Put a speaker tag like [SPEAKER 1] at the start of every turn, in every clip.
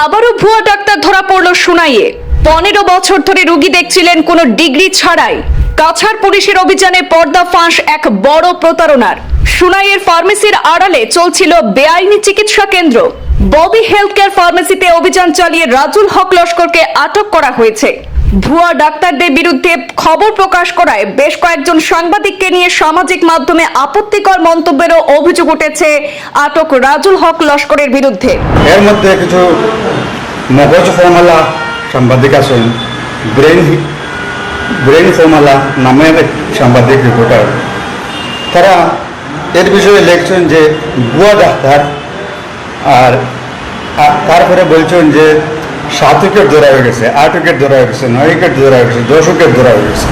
[SPEAKER 1] আবারও ভুয়া ডাক্তার ধরা পড়ল সুনাইয়ে। পনেরো বছর ধরে রুগী দেখছিলেন কোনো ডিগ্রি ছাড়াই। কাছাড় পুলিশের অভিযানে পর্দা ফাঁস এক বড় প্রতারণার। সুনাইয়ের ফার্মেসির আড়ালে চলছিল বেআইনি চিকিৎসা কেন্দ্র। ববি হেলথ কেয়ার ফার্মেসিতে অভিযান চালিয়ে রাজুল হক লস্করকে আটক করা হয়েছে। ভুয়া ডাক্তারদের বিরুদ্ধে খবর প্রকাশ করায় বেশ কয়েকজন সাংবাদিককে নিয়ে সামাজিক মাধ্যমে আপত্তিকর মন্তব্যেরও অভিযোগ উঠেছে আটক রাজুল হক লস্করের বিরুদ্ধে।
[SPEAKER 2] এর মধ্যে কিছু মগজ ফর্মালা সাংবাদিক আছেন, ব্রেন ব্রেন ফর্মালা নামের সাংবাদিক রিপোর্টার তারা এর বিষয়ে লিখছেন যে ভুয়া ডাক্তার আর তারপরে বলছেন যে সাত উইকেট ধরা হয়ে গেছে আট উইকেট ধরা হয়ে গেছে নয় উইকেট ধরা হয়ে গেছে দশ উইকেট ধরা হয়ে গেছে।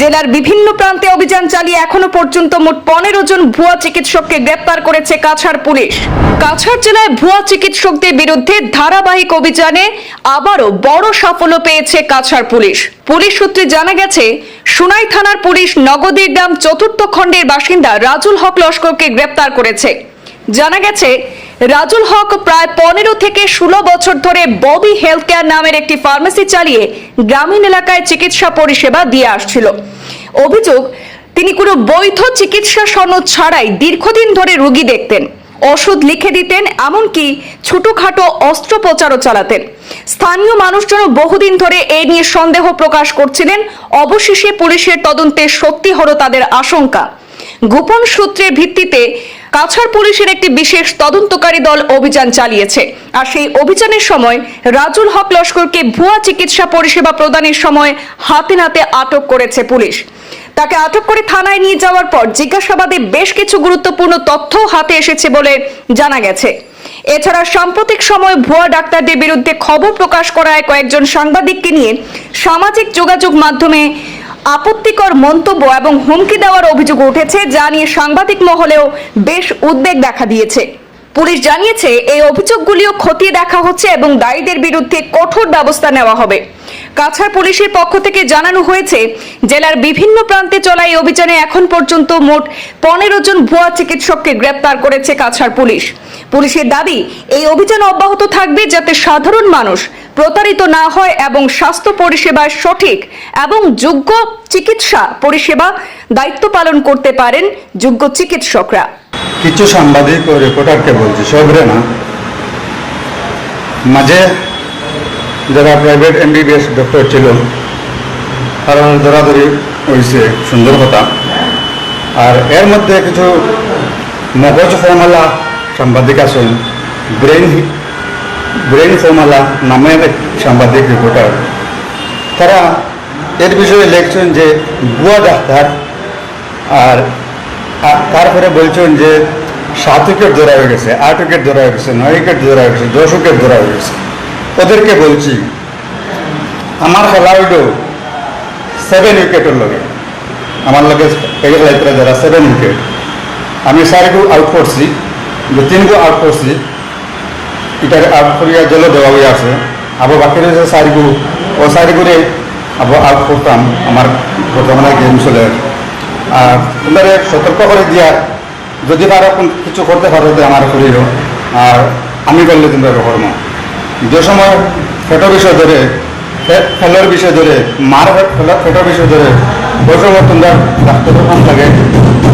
[SPEAKER 1] জেলার বিভিন্ন প্রান্তে অভিযান চালিয়ে এখনও পর্যন্ত মোট পনেরো জন ভুয়া চিকিৎসককে গ্রেপ্তার করেছে কাছাড় পুলিশ। কাছাড় জেলায় ভুয়া চিকিৎসকদের বিরুদ্ধে ধারাবাহিক অভিযানে আবারও বড় সাফল্য পেয়েছে কাছাড় পুলিশ। পুলিশ সূত্রে জানা গেছে, সুনাই থানার পুলিশ নগদীর গ্রাম চতুর্থ খণ্ডের বাসিন্দা রাজুল হক লস্করকে গ্রেপ্তার করেছে। জানা গেছে রাজুল হক প্রায় পনেরো থেকে ষোলো বছর ধরে ববি হেলথ কেয়ার নামের একটি ফার্মেসি চালিয়ে গ্রামীণ এলাকায় চিকিৎসা পরিষেবা দিয়ে আসছিল। অভিযোগ, তিনি কোনো বৈধ চিকিৎসা সনদ ছাড়াই দীর্ঘদিন ধরে রোগী দেখতেন। ওষুধ লিখে দিতেন, এমনকি ছোটখাটো অস্ত্রোপচারও চালাতেন। স্থানীয় মানুষজনও বহুদিন ধরে এ নিয়ে সন্দেহ প্রকাশ করছিলেন। অবশেষে পুলিশের তদন্তে সত্যি হলো তাদের আশঙ্কা। গোপন সূত্রের ভিত্তিতে কাছাড় পুলিশের একটি বিশেষ তদন্তকারী দল অভিযান চালিয়েছে। আর সেই অভিযানের সময় রাজুল হক লস্করকে ভুয়া চিকিৎসা পরিষেবা প্রদানের সময় হাতে নাতে আটক করেছে পুলিশ। তাকে আটক করে থানায় নিয়ে যাওয়ার পর জিজ্ঞাসাবাদে বেশ কিছু গুরুত্বপূর্ণ তথ্য হাতে এসেছে বলে জানা গেছে। এছাড়া সাম্প্রতিক সময় ভুয়া ডাক্তারদের বিরুদ্ধে খবর প্রকাশ করায় কয়েকজন সাংবাদিককে নিয়ে সামাজিক যোগাযোগ মাধ্যমে আপত্তিকর মন্তব্য এবং হুমকি দেওয়ার অভিযোগ উঠেছে, যা নিয়ে সাংবাদিক মহলেও বেশ উদ্বেগ দেখা দিয়েছে। পুলিশ জানিয়েছে, এই অভিযোগগুলিও খতিয়ে দেখা হচ্ছে এবং দায়ীদের বিরুদ্ধে কঠোর ব্যবস্থা নেওয়া হবে। কাছাড় পুলিশের পক্ষ থেকে জানানো হয়েছে, জেলার বিভিন্ন প্রান্তে চলা এই অভিযানে এখন পর্যন্ত মোট পনেরো জন ভুয়া চিকিৎসককে গ্রেপ্তার করেছে কাছাড় পুলিশ। পুলিশের দাবি, এই অভিযান অব্যাহত থাকবে যাতে সাধারণ মানুষ প্রতারিত না হয় এবং স্বাস্থ্য পরিষেবার সঠিক এবং যোগ্য চিকিৎসা পরিষেবা দায়িত্ব পালন করতে পারেন যোগ্য চিকিৎসকরা।
[SPEAKER 2] কিছু সাংবাদিক রিপোর্টারকে বলছি, সবরে না। মাঝে যারা প্রাইভেট এমবিবিএস ডক্টর ছিল, তারা ধরাধরি হয়েছে সুন্দর কথা। আর এর মধ্যে কিছু মগজ ফর্মালা সাংবাদিক আছেন ব্রেন ব্রেন ফর্মালা নামের এক সাংবাদিক রিপোর্টার তারা এর বিষয়ে লিখছেন যে ভুয়া ডাক্তার। আর তারপরে বলছেন যে সাত উইকেট ধরা হয়ে গেছে আট উইকেট ধরা হয়ে গেছে নয় উইকেট ধরা হয়ে গেছে দশ উইকেট ধরা হয়ে গেছে। ওদেরকে বলছি, আমার খেলা হইল সেভেন উইকেটের লগে। আমার লগে খেলাইতে যারা সেভেন উইকেট আমি চারিগু আউট করছি তিনগু আউট করছি। এটার আউট করিয়া জল দেওয়া হয়ে আছে। আবার বাকি রয়েছে চারিগু ও চারিগুরে আবার আউট করতাম আমার বর্তমানে গেম চলে। আর তোমরা সতর্ক করে দিয়া, যদি পারো কিছু করতে পারো তো আমার করিল আর আমি করলে তোমরা কর্ম যে সময় ফেটো বিষয় ধরে ফেলোর বিষয় ধরে, মার ফেলো- ফেটো বিষয় ধরে, ওই সময় তোমরা ডাক্তার কাম লাগে।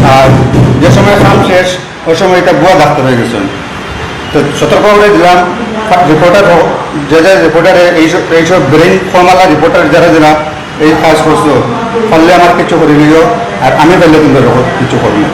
[SPEAKER 2] আর যে সময় কাম শেষ, ওই সময় এটা বুয়া ডাক্তার হয়ে গেছেন তো সতর্ক করে দিলাম। রিপোর্টার যে যে রিপোর্টারে এইসব এইসব ব্রেন ফর্মালা রিপোর্টার যারা যারা এই কাজ করছ ফলে আমার কিছু করে নিও আর আমি পারলে কিন্তু কিছু করি না।